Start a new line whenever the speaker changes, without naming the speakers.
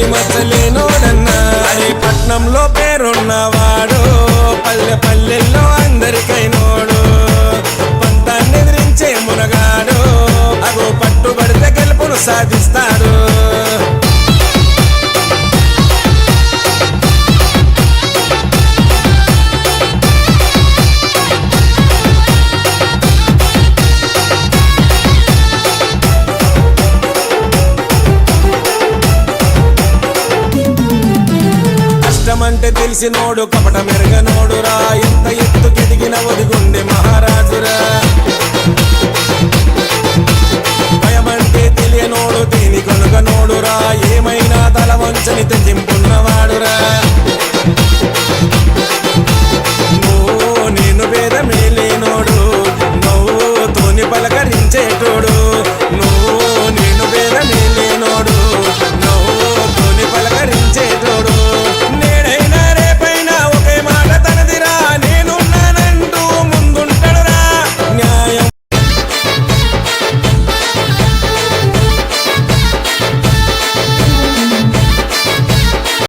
లేని మచ్చలేనోడన్నా. అరే పట్నంలో పేరున్నవాడు పల్లె పల్లెల్లో అందరికైనోడు. పంతాన్ని ఎదిరించే మునగాడు అగో పట్టుబడితే గెలుపును సాధిస్తాడు. అంటే తెలిసినోడు కపట మెరగనోడురా ఎంత ఎత్తు కెదిగిన ఒదిగుండే మహారాజురా. భయమంటే తెలియనోడు దేని కనుగనోడురా ఏమైనా తల వంచని తెగింపున్నవాడురా. నేను వేరే మేలే నోడు నవ్వు తోని పలకరించేటోడు.